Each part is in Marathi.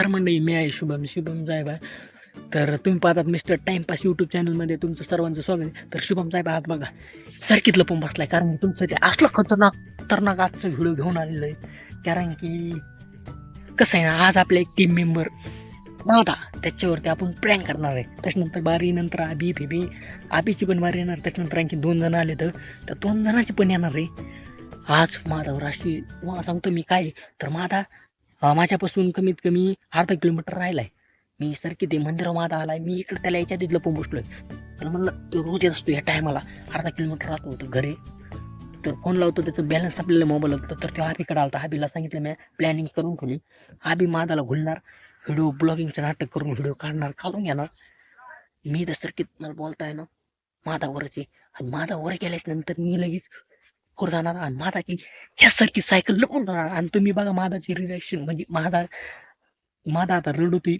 तर मंडळी मी आहे शुभम. शुभम साहेब आहे. तर तुम्ही पाहतात मिस्टर टाइमपास यूट्यूब चॅनलमध्ये तुमचं सर्वांचं स्वागत आहे. तर शुभम साहेब आहात बघा सर्किटला पण बसलाय. कारण तुमचं ते असलं खतरनाक खतरनाक आजचं व्हिडिओ घेऊन आलेलं आहे. कारण की कसं आहे ना आज आपले एक टीम मेंबर नव्हता त्याच्यावरती आपण प्रँक करणार आहे. त्याच्यानंतर बारी नंतर आबी फिबी आबीची पण बारी येणार त्याच्यानंतर आणखी दोन जण आले तर त्या दोन जणांची पण येणार आहे. आज माधव राष्ट्रीय मला सांगतो मी काय तर माधा माझ्यापासून कमीत कमी अर्धा किलोमीटर राहिलाय. मी सर किती मंदिर माझा आलाय. मी इकडे त्याला याच्या तिथलं पण बसलोय. तर म्हणलं तो रोज असतो या टायमाला अर्धा किलोमीटर राहतो होतो घरी. तर फोन लावतो त्याचं बॅलन्स आपल्याला मोबाईल होतं तर तो हाबीकडे आलता. हाबीला सांगितलं मी प्लॅनिंग करून ठेवली. हाबी मादाला घुलणार. व्हिडिओ ब्लॉगिंगचं नाटक करून व्हिडिओ काढणार. काढून घेणार. मी तर सर मला बोलताय ना मादावरची आणि मादावर गेल्याच्यानंतर मी लगेच वर जाणार आणि मादाची ह्यासारखी सायकल लपून जाणार आणि तुम्ही बघा मादाची रिॲक्शन म्हणजे मादा मादा आता रडतोय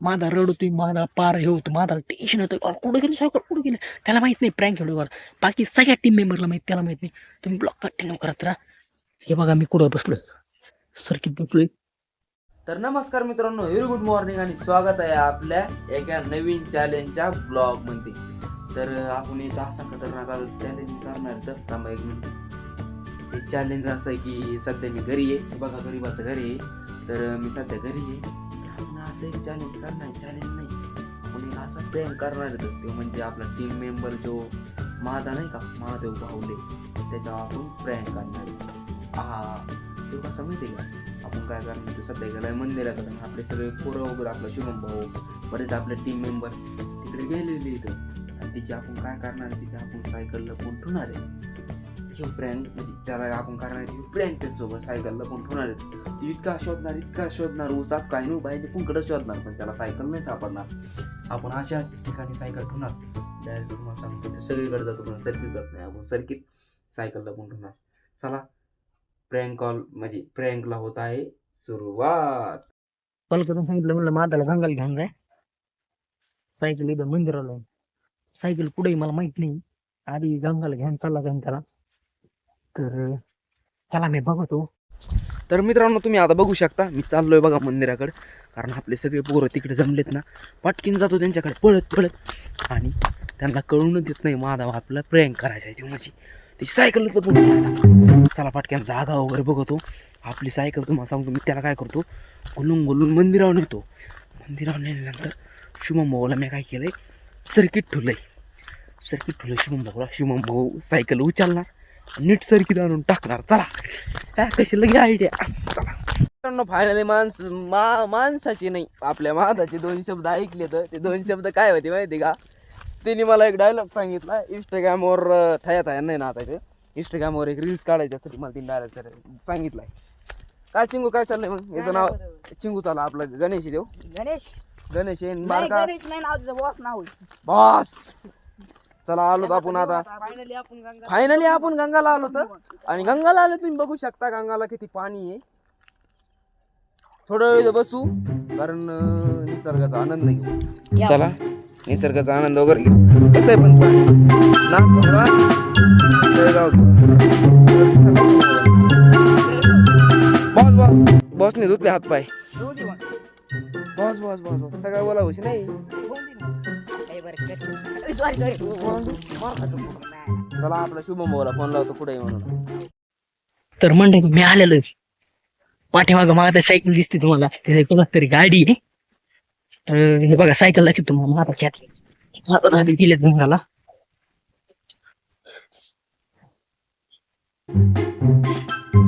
मादा रडतोय मादा पार हे होतो मादा टेन्शन होतं कुठं गेलं सायकल कुठं गेलं? त्याला माहीत नाही प्रँक खेळूवर. बाकी सगळ्या टीम मेंबरला माहीत त्याला माहीत नाही. तुम्ही ब्लॉक कंटिन्यू करत राहा. हे बघा मी कुठं बसलोय. सर्किट बसलोय. तर नमस्कार मित्रांनो व्हेरी गुड मॉर्निंग आणि स्वागत आहे आपल्या एका नवीन चॅलेंजच्या ब्लॉगमध्ये. तर आपण एक असा खतरनाक चॅलेंज करणार. तर थांबा एक मिनिट. हे चॅलेंज असं आहे की सध्या मी घरी आहे. बघा गरीबाचं घरी आहे तर मी सध्या घरी आहे. आपण असं एक चॅलेंज करणार चॅलेंज नाही. आपण एक असा प्रेम करणार तर तो म्हणजे आपला टीम मेंबर जो महादा नाही का? महादेव बाहुले त्याच्यावर आपण प्रेम करणार आहे. हा तो कसा माहिती आहे का? आपण काय करणार तो सध्या गेलाय मंदिराकडे. आपले सगळे पोरं वगैरे आपला शुभम भाऊ बरेच आपले टीम मेंबर तिकडे गेलेले इथं. आणि तिची आपण काय करणार आहे? तिची आपण सायकल लपून ठेवणार आहे? किंवा प्रँक म्हणजे त्याला आपण करणार आहे प्रँक त्याचसोबत सायकल लपून ठेवणार आहे? ती इतका शोधणार इतका शोधणार उसात काय नाही बाहेर कुंकडं शोधणार? पण त्याला सायकल नाही सापडणार. आपण अशा ठिकाणी सायकल ठेवणार. डायरेक्ट तुम्हाला सांगतो सगळीकडे जातो पण सर्किट जात नाही. आपण सर्किट सायकल लपून ठेवणार? चला प्रँक कॉल म्हणजे प्रँकला होत आहे सुरुवात. कॉल करून सांगितलं म्हणलं मादाला गंगाला घेऊन जाय सायकल इथं मंदिराला आहे. सायकल पुढे मला माहीत नाही. आधी गंगाला घेऊन चालला त्याला. तर त्याला मी बघतो. तर मित्रांनो तुम्ही आता बघू शकता मी चाललोय बघा मंदिराकडे. कारण आपले सगळे पोरं तिकडे जमलेत ना. पटकीन जातो त्यांच्याकडे पळत पळत. आणि त्यांना कळूनच देत नाही माधव आपला प्रँक करायचा आहे ते म्हणजे ती सायकल चला पटक्यान जागा वगैरे बघतो. आपली सायकल तुम्हाला सांगतो मी त्याला काय करतो. गुलून गुलून मंदिरावर नेतो. मंदिरावर नेल्यानंतर शुभम भाऊला मी काय केलंय? सर्किट ठेवलंय. सर्किट ठेवलं शुभम भाऊला. शुभम भाऊ सायकल उचलणार. नीट सर्किट आणून टाकणार. चला. काय कशी लगे आयडिया चला. फायनली माणस मा माणसाची नाही आपल्या माताचे दोन शब्द ऐकले तर ते दोन शब्द काय होते माहिती का? तिने मला एक डायलॉग सांगितला इंस्टाग्रामवर थया थया नाही नाचायचं. इंस्टाग्रामवर एक रील्स काढायच्यासाठी मला तिने डायलॉग सांगितलाय. काय चिंगू काय चाललंय मग? याचं नाव चिंगू चाला आपलं गणेश देव. गणेश? गणेश नाही बारका. नाही बॉस नाव बॉस! चला आलो आपण आता. फायनली आपण गंगा फायनली आपण गंगाला आलो तर? आणि गंगाला आलो तुम्ही बघू शकता गंगाला किती पाणी आहे. थोडा वेळ बसू कारण निसर्गाचा आनंद घेऊ चला. निसर्गाचा आनंद वगैरे घेऊ कसं आहे पण पाणी? ना तळेगाव बॉस बॉस. बॉसने धुतले हात पाय. Boss boss boss boss. सगळं बोला होशी नाही? चला आपला शुभम बोला फोन लावतो कुठे म्हणून. तर म्हणते मी आलेलो पाठीमाग मागं सायकल दिसते तुम्हाला. तिथे कोणाच तरी गाडी आहे. तर हे बघा सायकल लागते तुम्हाला माताच्या आता आधी गेलेत गंगाला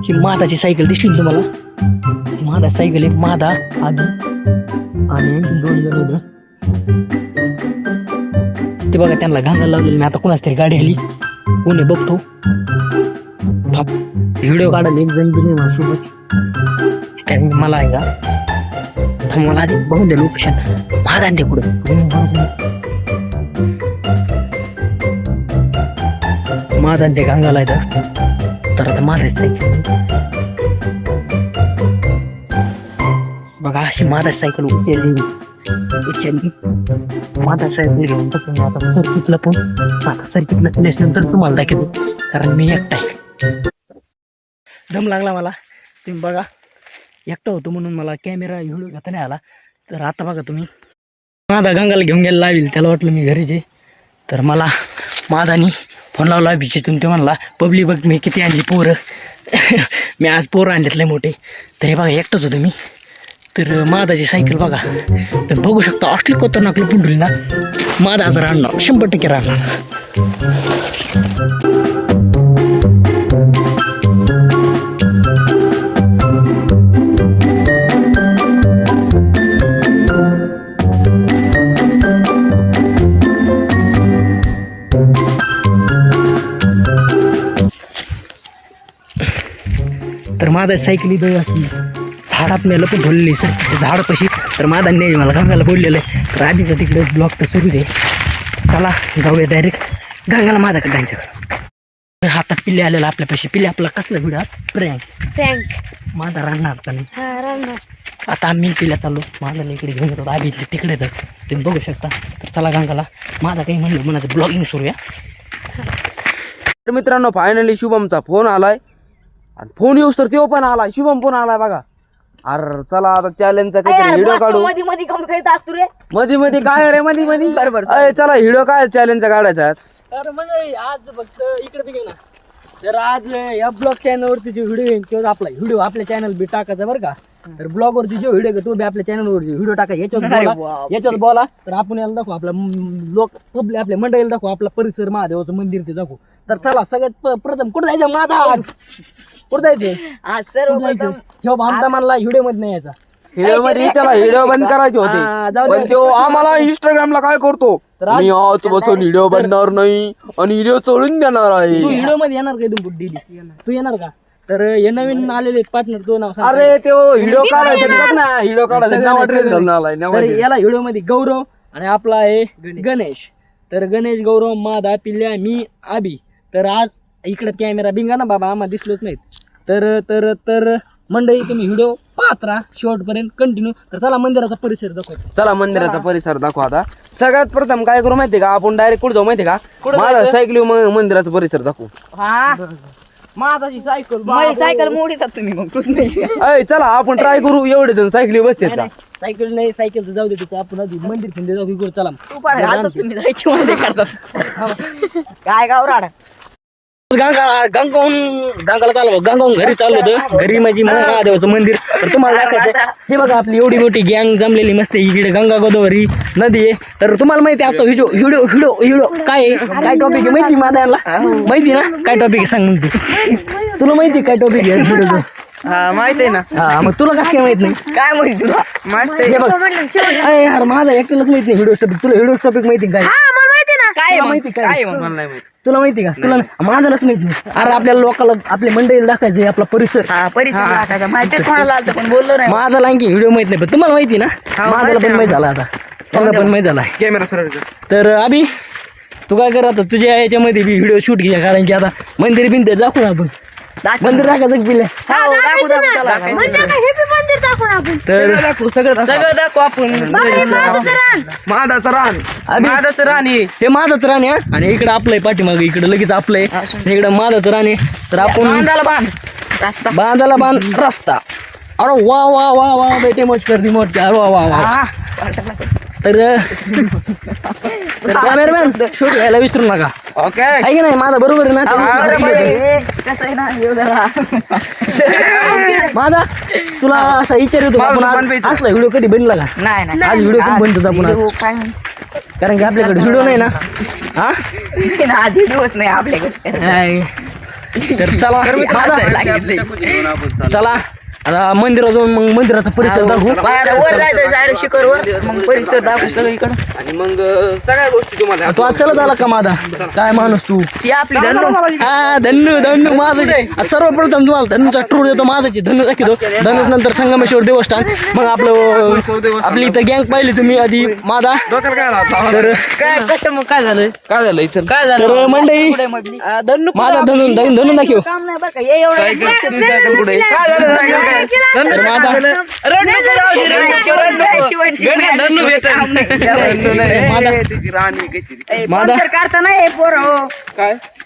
ही माताची सायकल दिसतील तुम्हाला? ही सायकल आहे मादा आधी आणि दोन जण इथं. ते बघा त्यांना घालायला लावलेलं. मी आता कोणाच तरी गाडी आली. कोणी बघतो. व्हिडिओ काढायला एक जण दिली मला सोबत. मला आहे का? थांब मला आधी बघून दे लोकेशन महादान ते कुठं? महादान ते गंगाला बघा अशी माझा सायकल उचलली. उचलली. माझा सायकल घेऊन पण आता सर्किटला पण आता सर्किटला केल्यानंतर तुम्हाला दाखवतो. कारण मी एकटा आहे. दम लागला मला. तुम्ही बघा. एकटा होतो म्हणून मला कॅमेरा व्हिडिओ घेता नाही आला. तर आता बघा तुम्ही. माझा गंगाला घेऊन गेला लावील. त्याला वाटलं मी घरीच. आहे तर मला मादानी फोन लावला बिचेतून ते म्हणला पब्लिक बघ मी किती आणली पोरं. मी आज पोरं आणलेत लय मोठे. तर हे बघा एकटाच होतो मी. तर मादाची सायकल बघा. तर बघू शकता असली खतरनाक पुंडली ना मादा आज राहणार शंभर टक्के राहणार. माझा सायकल इथं झाडात मी लपून ठेवलेली सर. त्या झाडापाशी तर माझा नाही मला गंगाला बोललेलं आहे. तर आधीचं तिकडे ब्लॉक तर सुरू आहे चला जाऊया डायरेक्ट गंगाला माझ्याकडे त्यांच्याकडे. हातात पिल्ले आलेला आपल्यापाशी. पिल्ले आपला कसला व्हिडिओ प्रँक टँक माझा राहणार का नाही. आता आम्ही पिल्या चाललो. माझा इकडे घेऊन येतो आधी इथले तिकडे तर. तुम्ही बघू शकता. तर चला गंगाला. माझा काही म्हणलं म्हणाचं ब्लॉगिंग सुरू आहे. तर मित्रांनो फायनली शुभमचा फोन आलाय. आणि फोन येऊस तर तो पण आलाय शुभम फोन आलाय बघा. अरे चला आता चॅलेंजचा काहीतरी व्हिडिओ काढू. मध्ये मध्ये कमी करीत असतो रे. मध्ये मध्ये काय रे मध्ये मध्ये बरोबर, अय, चला व्हिडिओ काय चॅलेंजचा काढायचा आज? तर आज फक्त इकडे बी ना. तर आज या ब्लॉग चॅनलवरती जो व्हिडिओ येईल तो आपला व्हिडिओ आपल्या चॅनल बी टाकायचा बरं का. तर ब्लॉग वरती जो व्हिडिओ तो बी आपल्या चॅनलवरती व्हिडिओ टाका. याच्यावर बोला. याच्यावर बोला. तर आपण याला दाखवू आपला लोक पब्लिक आपल्या मंडळीला दाखवू आपला परिसर महादेवाचं मंदिर ते दाखवू. तर चला सगळ्यात प- प्रथम कुठं जायचं? माझा कुठं जायचे. आज सर्व जायचं. ह्यो आमदा मला व्हिडिओमध्ये नाही यायचा व्हिडिओमध्ये त्याला व्हिडिओ बंद करायचे हा, होते जाऊ दे. पण तो आम्हाला इंस्टाग्रामला काय करतो? मी आज बसून व्हिडिओ बनणार नाही आणि व्हिडिओ चोळून देणार तू आहे व्हिडिओमध्ये येणार काय तू डेली तू येणार का? तर हे नवीन आलेले पार्टनर तो नाव सांग. अरे तो व्हिडिओ बघ ना व्हिडिओ काढायसाठी सगळं नवा नाही, ड्रेस सगळं घालून नाही. आलाय नवा तर dress. याला व्हिडिओमध्ये गौरव आणि आपला आहे गणेश. तर गणेश गौरव मादा पिल्ल्या मी आबी. तर आज इकडे कॅमेरा बिंगा ना बाबा आम्हाला दिसलोच नाहीत. तर तर तर मंडळी तुम्ही व्हिडिओ पाहत राहा शेवटपर्यंत कंटिन्यू तर चला मंदिराचा परिसर दाखवतो. चला मंदिराचा परिसर दाखवा आता. सगळ्यात प्रथम काय करू माहितीये का? आपण डायरेक्ट कुठे जाऊ माहितीये का? माझा सायकली मंदिराचा परिसर दाखवू. हा? माझाची सायकल माझी सायकल मोडीतात तुम्ही मग. तूच नाही. अय चला आपण ट्राय करू. एवढे जण सायकली बसतात का? सायकल नाही. सायकलचं जाऊ दे तिथं. आपण आधी मंदिर फिरले जाऊ चला. तू पाड आता तुम्ही जायची मध्ये काढतात. काय गाव राडा गंगा गंगाहून गंगाला चाललो गंगाहून घरी चाललो होतं. घरी माझी महादेवाचं मंदिर. तर तुम्हाला दाखवतो. हे बघा आपली एवढी मोठी गँग जमलेली मस्त. आहे. इकडे गंगा गोदावरी नदी आहे. तर तुम्हाला माहिती आहे आता व्हिडिओ व्हिडिओ व्हिडिओ व्हिडिओ काय आहे? काय टॉपिक आहे माहिती माझ्या माहिती ना? काय टॉपिक आहे सांग मग तू. तुला माहिती आहे काय टॉपिक आहे व्हिडिओ हा माहीत आहे ना. हा मग तुला कसं काय माहीत नाही? काय माहिती तुला? माहीत हे बघ. अरे यार माझा एकट्यालाच माहिती नाही व्हिडिओ टॉपिक तुला व्हिडिओ टॉपिक माहिती आहे काय? काय? माहिती काय? काय मग? मला नाही माहीत. तुला माहिती का तुला नाही. माझ्यालाच माहिती अरे आपल्याला लोकांना आपल्या मंडळीला दाखवायचं आपला परिसर हा परिसर माहिती कोणाला आलं पण बोललो नाही माझा आणखी व्हिडिओ माहीत नाही पण तुम्हाला माहिती ना माझ्याला पण माहीत झाला आता मला पण माहीत झाला कॅमेरा सरळ कर. तर अभि तू काय कर आता तुझ्या याच्यामध्ये बी व्हिडिओ शूट घ्या कारण की आता मंदिर बिंदिर दाखवू ना आपण. मंदिर दाखवायचं पिल्या हो, दाखवू, दाखवू, चला. तर दाखवू, सगळं दाखवू. सगळं दाखवू आपण. महादाचं रान. राणी हे. माझंच राणे हा. आणि इकडं आपलंय पाठीमाग इकडं लगेच आपलंय इकडं माझंच राणे तर आपण बांधाला बांध. रस्ता. बांधाला बांध. रस्ता. अरे वा वा वा वा बेटे मोज कर दी मोज अरे वा वा वा. हा. तर कॅमेरामॅन शूट घ्यायला विसरू नका. ओके. आहे की नाही? माझा बरोबर आहे ना? ते बरोबर विसरू आहे. कसं आहे ना? येऊ जरा. नका. माझा तुला असा विचार येतो का? आपण माझं आज- बनवायचं. असला व्हिडिओ कधी बनला का? नाही नाही. आज व्हिडिओ पण बनतो आपण आज. व्हिडिओ काय? म्हणते? कारण की आपल्याकडे व्हिडिओ नाही. ना. हा? ना, आज व्हिडिओच नाही आपल्याकडे. नाही. तर चला. माझा- चला. आता मंदिरात जाऊन मग मंदिराचा परिसर दाखवू. बाहेर वर जायचं डायरेक्ट शिखरवर मग परिसर दाखवू. सगळीकडं आणि मग सगळ्या गोष्टी तुम्हाला तू आज चलत आला का माझा काय माणूस तू? ती आपली धनु हा धन्नू धन्नू माझं सर्वप्रथम तुम्हाला धन्नूचा टूर देतो माझाची धन्नू दाखवतो. धन्नू नंतर संगमेश्वर देवस्थान. मग आपलं आपली इथं गँग पाहिली तुम्ही आधी माझा काय? तर कसं मग? काय झालं? काय झालं इथं? काय तर मंडळी आ, धनु माझा धनू धनू धनू दाखव. काम नाही बरं का? एवढं सायकल तुझी सायकल कुठे? काय झालं?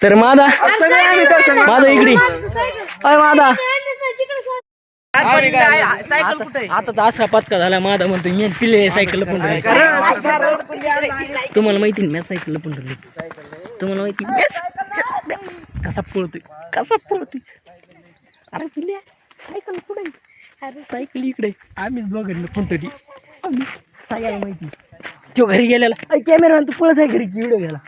तर माझा धन्नू माझा- इकडे अय माझा आता तर असा पचका झाला माझा म्हणतो मी पिले सायकल पण तुम्हाला माहिती ना मी सायकल पण राहिली तुम्हाला माहिती कसा पळतोय कसा पळतोय अरे पिल्या सायकल कुठे? अरे. सायकल इकडे. आम्हीच ब्लॉगरला पण तरी आम्ही सगळ्याला माहिती. तो घरी गेलेला. कॅमेरा तू पळत आहे घरी व्हिडिओ गेला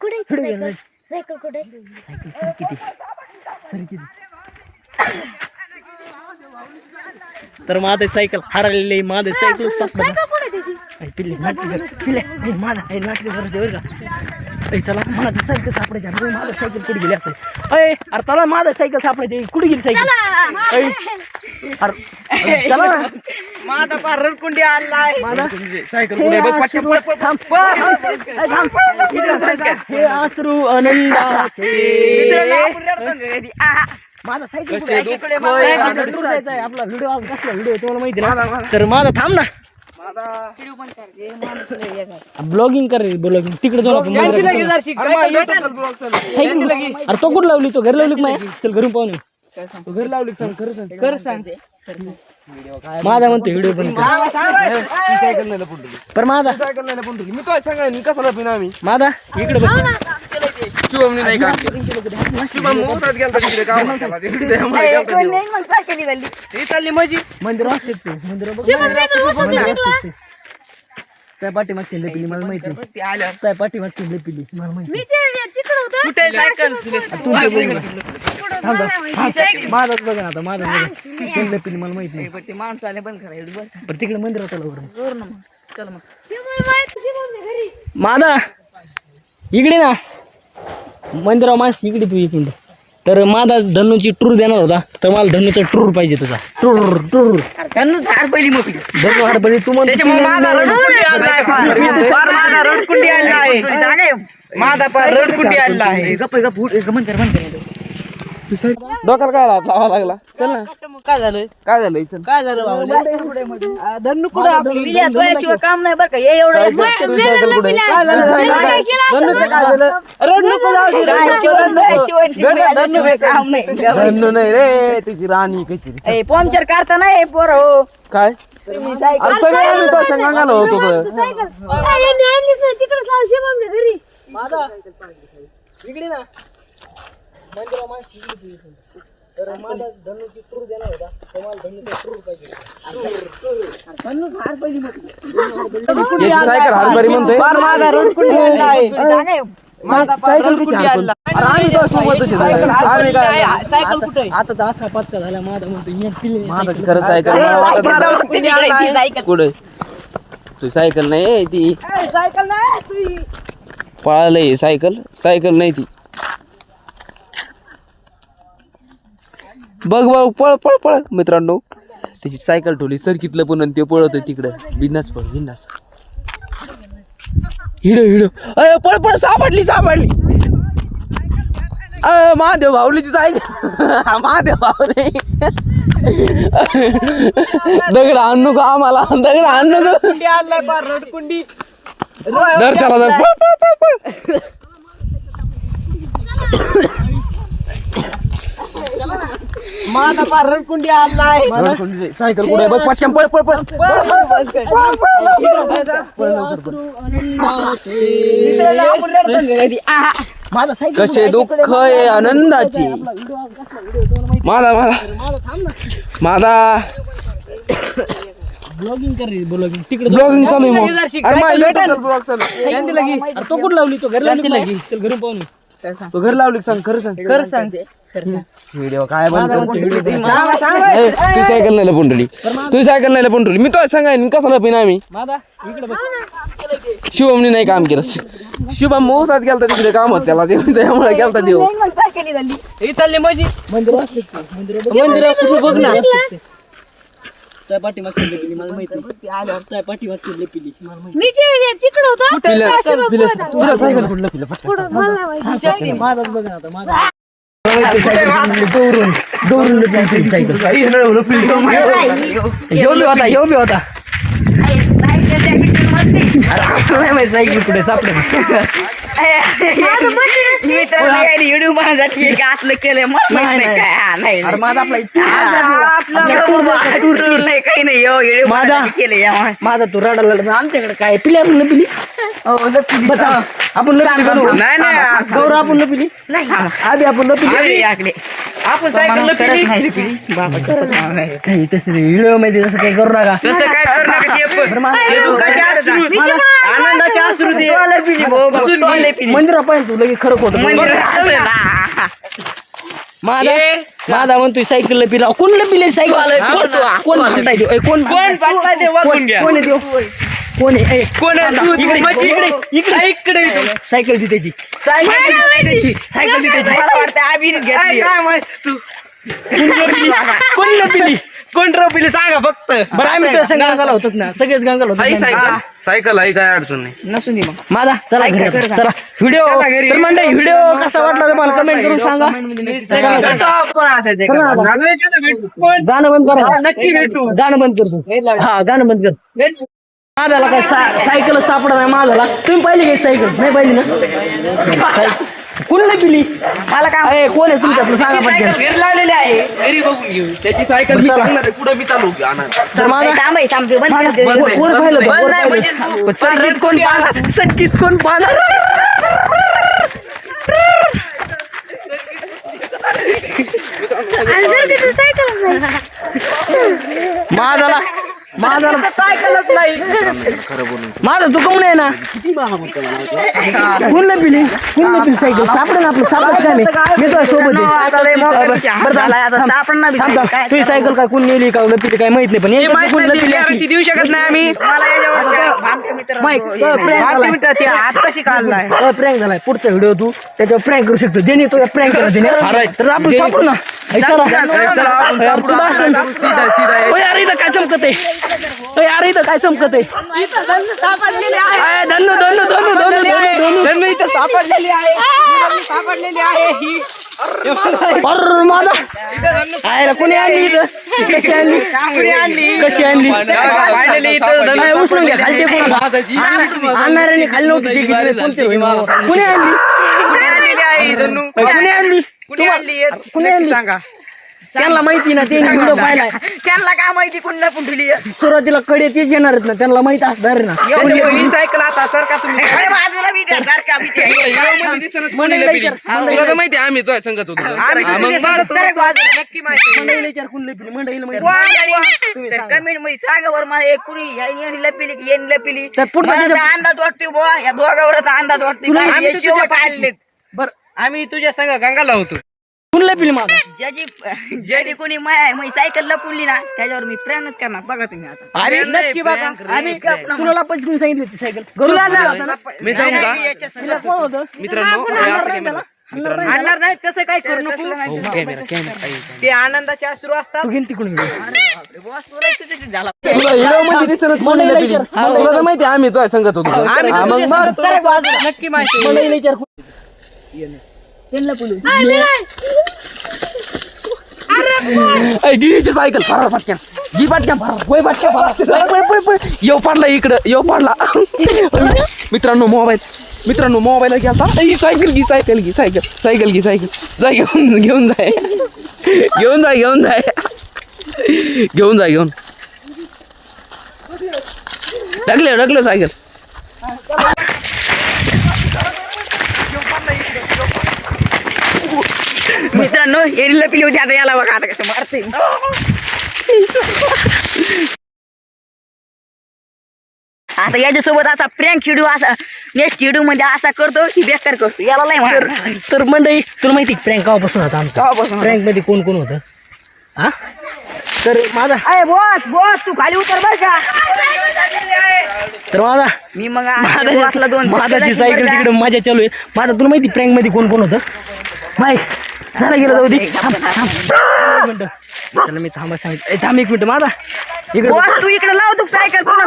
कुठे व्हिडिओ गेला सायकल कुठे सायकल सर किती सर किती तर माझं सायकल हरलेली माझं सायकल सायकल कुठे पिल्ले नाटकी पिल्ले माझा नाटकी करते बरं का. आई चला माझं सायकल सापडायचं अरे माझं सायकल कुठे गेली असेल? अय अरे चला माझं सायकल सापडायची कुठे गेली सायकल? अरे चला. ना माझा पार रडकुंडी आणलाय माझा? सायकल हे अश्रू थांब. थांब. इकडे. हे आनंदाचे. माझा सायकल कुठे दुःख आहे? आहे सायकल कुठे जायचं आहे? आपला व्हिडिओ कसला व्हिडिओ तुम्हाला माहिती ना? तर माझा थांब ना. कर. हे हे. ब्लॉगिंग कर ब्लॉगिंग तिकडे आपण जाऊ. सायकल भेटेल. अरे तो कुठं लावली? तो घर लावली का माय? चल घरून पाहून येऊ. घर लावली सांग? खरं सांग. खरं सांग. माझा म्हणतो व्हिडिओ पण कर. सायकल नाही लपवली पर माझा. सायकल नाही लपवली मी तो सांगा मी कसं लपिन आम्ही माझा? इकडे बघ. शुभमने नाही काम केलं शुभम मोसात गेलता तिकडे त्यामुळे हे चालली माझी मंदिर असते ते मंदिर. त्या पाठीमागची लेपिली मला माहिती. ती आल्यावर त्या पाठीमागची लेपिली मला माहिती कुठे सायकल. माझाच बघा ना आता माझा बघा. कोण लेपिली मला माहिती नाही ते माणूस आले बंद करा एवढी बंद पण तिकडे मंदिरात आलं वरून. जोर ना मग. चल मग. इकडे ना. मंदिरावर माणस इकडे तू इकडे. तर माझा धनुची टूर देणार होता तर मला धनुचा टूर पाहिजे तुझा. Tour tour. त्यांना झाड पहिली मोकळी. धनु हडबडी तू म्हणतो माझा रडकुंडी आणला आहे. गप्प उठ गमन कर डोक्याला काय लावा लावा लागला? चल ना. काय झालं काय झालं चल काय झालं कुठं आपली? काम नाही बरं का. एवढं नाही रे तिची राणी कशी ए पंक्चर काढता नाही पोर हो. काय? तुम्ही सायकल अरे सगळे आम्ही तो होतो तिकडे ना. माणस तू इकडे. तर माझा धनुची देणार होता तर मला धनुचा पाहिजे याची सायकल हरभरी म्हणतोय. सायकल कशी हरभरी? अरे आम्ही तो सोबतच आहे सायकल. आम्ही काय सायकल कुठे आता तर असा पचका झाला माझा म्हणतो मी पिल्ले माझाची खरं सायकल मला वाटत. कुठे? तू सायकल नाही आहे ती सायकल नाही तुझी पळालंय सायकल सायकल नाही ती. बघ बघ पळ पळ पळ मित्रांनो. त्याची सायकल ठेवली. सरकीतलं पण ते पळत तिकडं. बिंदास पळ बिंदास हिडो हिडो. अय पळ पळ सापडली सापडली. अय महादेव भाऊलीची सायकल महादेव भाऊली. दगड आणू का आम्हाला. दगड आणू का कुंडी आणलाय फार रडकुंडी धर त्याला धर पळ पळ पळ पळ. माझा फार रडकुंडी आणलाय सायकल कुठे बघ पटकन पळ पळ पळ माझा सायकल कसे दुःख आहे आनंदाची माझा माझा माझा ब्लॉगिंग कर ब्लॉगिंग तिकडे ब्लॉगिंग चालू आहे मग. अरे माझा YouTube ब्लॉग चालू आहे. अरे तो कुठं लावली तो घर लावली? चल घरून पाहून. तू घर लावली सांग खरं सांग खरं सांगते व्हिडिओ काय बनतो तू. सायकल नाही ठेवली तू सायकल नाही ठेवली मी तो सांगाय कसं लपिन आम्ही? माझा इकडे बघ. शुभमने नाही काम केलं. शुभम मोसात गेलता तिकडे काम होत त्याला. ते त्यामुळे गेलता देव सायकली झाली. हे चालले माझी. मंदिर असते मंदिर बघ. ना. त्या पाठीमागची लेपिली मला माहिती नाही. त्या पाठीमागची लेपिली. मला माहिती मी ते तिकडे होतो? तुझ्या सायकल कुठलं पिलं मला माहिती. नाही. माझाच बघ ना आता माझा लपली सायकल ह्यो बी होता ह्यो बी होता नाही माहिती सायकल कुठे सापडे. मित्रांनो व्हिडिओ बनवण्यासाठी एक असलं केलंय मला माहीत नाही नाही, काय. हा, नाही अरे माझा आपला आपलं आपलं नाही काही नाही. हो व्हिडिओ माझा- केले माझा तू लागला. आमच्याकडे काय? पिली आपण न पिली? बसा. आपण. नाही, नाही. गौरव आपण न पिली? आधी आपण न पिली. आकडे आपण सायकल काही तसं व्हिडिओमध्ये तसं काही करू नका तसं काय करू नका ते पण. हे दुःखाचे अश्रू. आनंदाचे अश्रू दे. घे. मंदिरापर्यंत तू लगेच खरं खोटं बोल. माझा माझा म्हणतोय सायकलला पिला कोणला पिले सायकल कोण कोण ते? ए, कोण कोण ते घ्या. कोण? कोण आहे? ए, कोण आहे? तू- इकडे इकडे इकडे. इकडे सायकल ती त्याची सायकल ती त्याची मला वाटतं आम्हीच घेतली. कोण न पिली कोण ट्रॉफीला सांगा फक्त. बरं आम्ही तर सगळं गंगाला होतोच ना. सगळेच गंगाला होतो. सायकल? सायकल आहे काय अडचण नाही. नसून दे मग. माझा चला घरी. आता. चला. व्हिडिओ तर मंडळी व्हिडिओ कसा वाटला कमेंट करून सांगा. कोण चला आता. गाणं बंद करा. नक्की भेटू. गाणं बंद करतो. हा गाणं बंद कर. माझ्याला काय सा- सायकल सापडा नाही माझ्याला. तुम्ही पाहिली काय सायकल? नाही पाहिली ना? सायकल कोणला पिली मला काय अरे कोण आहे तुमच्यातलं सांगा पटकन. घरी लावलेले आहे. घरी बघून घेऊ. त्याची सायकल मी सांगणार आहे. पुढे मी चालू आणा. तर माझा थांब आहे, थांब, ते बंद कर, ते बंद कोण आहे, कोण बंद पाहिलं? आहे. कोण बंद आहे म्हणजे? संगीत कोण पाहणार संगीत कोण पाहणार माझाला माझाला सायकलच नाही. माझा तू कोण आहे ना? कोणला पिली? कोणला पिली सायकल? सापडे ना आपलं सापडत काय मी? मी तुझ्या सोबत आहे. तुझी सायकल काय कोण नेली का पिली काय माहीत नाही पण कोण लपिली असली. देऊ शकत नाही आम्ही. मला याच्यावर आमच्या मित्रांनो माईक, हे अ, नाही. prank झालाय. मित्र ते आता शिकायलाय अ, prank झालाय पुढचा व्हिडिओ तू त्याच्यावर प्रँक करू शकतो. ज्याने तो प्रँक केला त्याने तर आपण सापडू ना. ए, चला. चला, आपण यार, सापडू, तुला आपण असं- सीधा सीधा ओ यार इथं काय चमकत आहे यार इथं काय चमकत आहे? सापडलेली आहे अय, धन्नू धन्नू धन्नू धन्नू धन्नू. धन्नू इथं सापडलेली आहे. सापडलेली आहे ही. अर माझा आयला कोणी आणली इथं? कशी आणली? कशी आणली? उचलून घ्या खाली टेकू नका आणणाऱ्याने खाली नव्हती टेकली, नाही, कोणते होईल? कोणी आणली? कुणी आणली? कुणी आणली? सांगा. त्यांना माहिती ना त्यांनी व्हिडिओ पाहिलाय. त्यांना काय माहिती? कुणी लपून ठेवली सुरुवातीला कडे तेच येणार आहेत ना त्यांना माहीत असणार ना. सायकल आता सर का तुम्ही? बाजूला मी द्या, सर का मी द्या. मंडळीला विचार, तुला तर माहिती आहे, आम्ही तुझ्या संघाच होतो आम्ही हा, तुझे मग सर सर बाजूला नक्की माहिती मंडळीला विचार कोण लपिली मंडळीला माहिती तर कमेंटमध्ये सांगा. बरं मला एक कुणी यांनी लपिली की यांनी लपिली. तर पुढचं मला त्याच्या- तर अंदाज वाटतो बुवा या अंदाज तुला- आम्ही हे शेवट आलेत बर. आम्ही तुझ्या संग गंगाला होतो. कोण लपिली माझा ज्याची ज्याची कोणी माय मी सायकल लपवली ना त्याच्यावर मी प्रयाणच करणार. बघा तुम्ही आता. अरे नक्की बघा. आणि तुला पटकून सांगितली ती सायकल. तुला मी सांगू का? तिला कोण होतं. मित्रांनो हे असं कॅमेरा मित्रांनो. आणणार नाही तसं काय करू नको. हो, कॅमेरा कॅमेरा ते आनंदाचे अश्रू असतात. तू घेऊन तिकडून झाला. मध्ये तुला तर माहिती आहे, आम्ही तुझ्या संघाच होतो. आम्ही हा, तर मग तुझ्या बस. संग होतो. नक्की माहिती सायकल फरार पटक्यान. गी पटक्यान फरार. होय पटक्यान फरार. पळ, पळ, पळ. येऊ पडला इकडं येऊ पडला. मित्रांनो मोबाईल. मित्रांनो मोबाईल घ्यायचा ही सायकल घे सायकल घे सायकल सायकल घे सायकल. जाय घेऊन घेऊन जाय घेऊन जाय घेऊन जाय घेऊन जाय घेऊन. ढकले ढकले सायकल. मित्रांनो यांनी लपली होती आता याला बघा आता कसं मारते आता याच्यासोबत असा प्रँक व्हिडिओ असा नेक्स्ट व्हिडिओमध्ये असा करतो की बेकार करतो. याला नाही मारणार. तर मंडळी तुला माहिती प्रँक केव्हापासून होता आमचा? प्रँकमध्ये कोण कोण होतं? हा? तर माझा अरे बॉस बॉस तू खाली उतर बर का. तर माझा मी मग माझा दोन सायकल तिकडे माझ्या चालू आहे. माझा तुला माहिती प्रँकमध्ये कोण कोण होतं? माईक झाला गेलं जाऊ दे. थांब, थांब. एक मिनिटं. त्याला मी थांबा सांगितलं थांब एक मिनिट माझा इकडे बॉस तू इकडे लाव तू सायकल तुला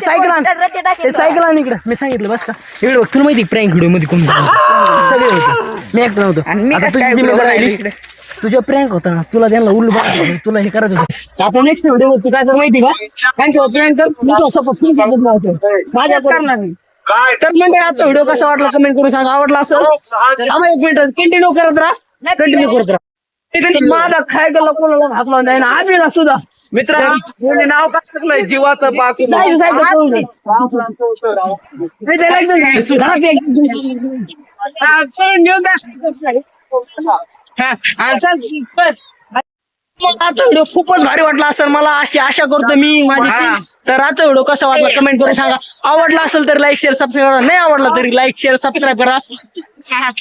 सायकल आण. सायकल आण इकडे. मी सांगितलं बस का? इकडे बघ तुला माहिती प्रँक व्हिडिओमध्ये कोण? सगळे होते. मी एकटा नव्हतो? तुझ्या प्रँक होता ना तुला त्यांना उल्लू बघायचं तुला हे करायचं होतं. आता नेक्स्ट व्हिडिओ तू काय कर माहिती का? की प्रँक कर मी तो सपोर्ट माझ्या करणार मी. तर म्हणजे आजचा व्हिडिओ कसा वाटला कमेंट करून सांगा. आवडला असेल? आम्हाला एक मिनिट कंटिन्यू करत राहा. कंटिन्यू करत राहा. माझा खाय गेला कोणाला घातला नाही ना आम्ही सुद्धा. मित्रांनो कोणी नाव काय टाकलंय? जीवाचं हा, करून घेऊन. आजचा व्हिडिओ खूपच भारी वाटला असेल. मला अशी आशा करतो मी माझी हा. team. तर आजचा व्हिडिओ कसा वाटला कमेंट करून सांगा. आवडला असेल तर लाईक शेअर सबस्क्राईब करा. नाही आवडला तरी लाईक शेअर सबस्क्राईब करा.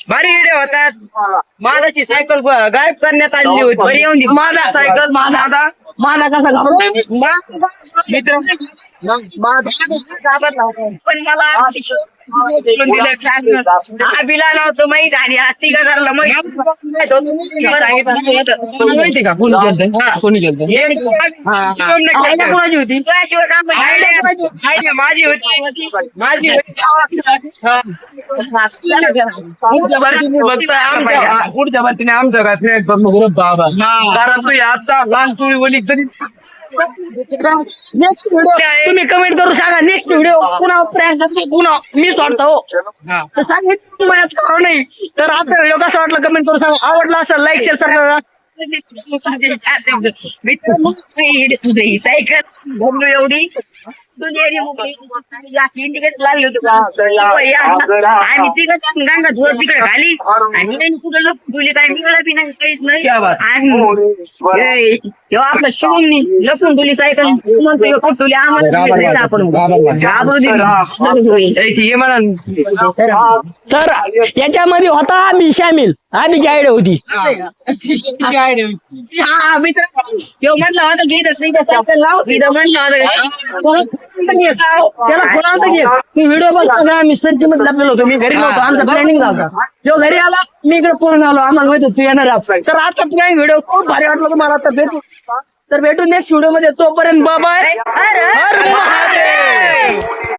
भारी व्हिडिओ होतात. माझाची सायकल गायब करण्यात आलेली होती. माझा सायकल माझा माझा कसा घालून मित्र पण मला. आबीला नव्हतं माहीत आणि आत्ती गजारला माहीत. माहिती का? कोणी केलं कोणी केलं कोणाची होती? माझी होती. माझी पुढच्या बारीने आमच्या काय फ्रेंड पण रे बाबा. कारण तू आता लहान चोळी वली तरी नेक्स्ट व्हिडिओ तुम्ही कमेंट करून सांगा नेक्स्ट व्हिडिओ पुन्हा प्रँक पुन्हा मी सोडता. हो. तर सांगितलं करा नाही. तर आजचा व्हिडिओ कसा वाटला कमेंट करून सांगा. आवडला असेल लाईक शेअर करा. मित्रांनो ही सायकल. भरलो एवढी. तुझी एवढी मोठी जास्त इंडिकेट लागली होती का? आम्ही धुवर तिकडे खाली. आणि त्यांनी कुठं ठेवली काय निघाला बी नाही काहीच नाही. क्या बात. आणि हे- हे आपलं शिवमनी लपून ठेवली सायकल. म्हणतो हे आम्हाला तर याच्यामध्ये होता आम्ही शामिल. आम्हीची आयडिया होती. हा मित्र. ह्यो म्हटलं होतं लाव. इथं म्हटलं होतं त्याला कोणाला घेत मी व्हिडिओ बघताना आम्ही सर्च मध्ये लपलेलो होतो. मी घरी नव्हतो. आमचा प्लॅनिंग झाला. तो घरी आला मी इकडे पळून आलो. आम्हाला माहीत होतं तू येणार. तर आजचा प्लॅनिंग व्हिडिओ खूप भारी वाटला तुम्हाला तर भेटू तर भेटू नेक्स्ट व्हिडिओमध्ये तोपर्यंत महादेव.